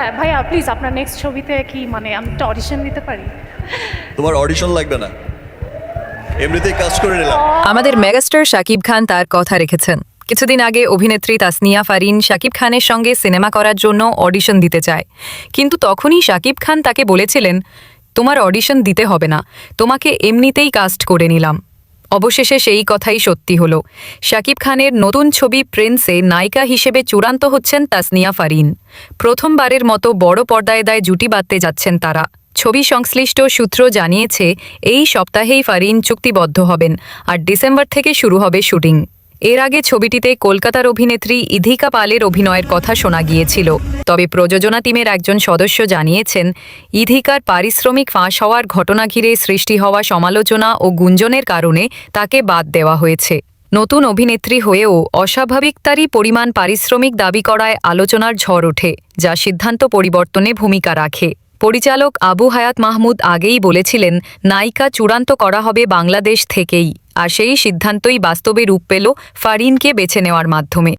হ্যাঁ ভাইয়া প্লিজ আপনার নেক্সট ছবিতে কি মানে আমি একটা অডিশন দিতে পারি? তোমার অডিশন লাগবে না। এমনিতেই কাজ করে নিলাম। আমাদের মেগাস্টার শাকিব খান তার কথা রেখেছেন। কিছুদিন আগে অভিনেত্রী তাসনিয়া ফারিন শাকিব খানের সঙ্গে সিনেমা করার জন্য অডিশন দিতে চায়। কিন্তু তখনই শাকিব খান তাকে বলেছিলেন তোমার অডিশন দিতে হবে না। তোমাকে এমনিতেই কাস্ট করে নিলাম। অবশেষে সেই কথাই সত্যি হল। শাকিব খানের নতুন ছবি প্রিন্সে নায়িকা হিসেবে চূড়ান্ত হচ্ছেন তাসনিয়া ফারিন। প্রথমবারের মতো বড় পর্দায় দায় জুটি বাঁধতে যাচ্ছেন তারা। ছবি সংশ্লিষ্ট সূত্র জানিয়েছে, এই সপ্তাহেই ফারিন চুক্তিবদ্ধ হবেন আর ডিসেম্বর থেকে শুরু হবে শুটিং। এর আগে ছবিটিতে কলকাতার অভিনেত্রী ইধিকা পালের অভিনয়ের কথা শোনা গিয়েছিল। তবে প্রযোজনা টিমের একজন সদস্য জানিয়েছেন, ইধিকার পারিশ্রমিক ফাঁস হওয়ার ঘটনা ঘিরে সৃষ্টি হওয়া সমালোচনা ও গুঞ্জনের কারণে তাকে বাদ দেওয়া হয়েছে। নতুন অভিনেত্রী হয়েও অস্বাভাবিকতারই পরিমাণ পারিশ্রমিক দাবি করায় আলোচনার ঝড় ওঠে, যা সিদ্ধান্ত পরিবর্তনে ভূমিকা রাখে। পরিচালক আবু হায়াত মাহমুদ আগেই বলেছিলেন, নায়িকা চূড়ান্ত করা হবে বাংলাদেশ থেকেই। আর সেই সিদ্ধান্তই বাস্তবে রূপ পেল ফারিনকে বেছে নেওয়ার মাধ্যমে।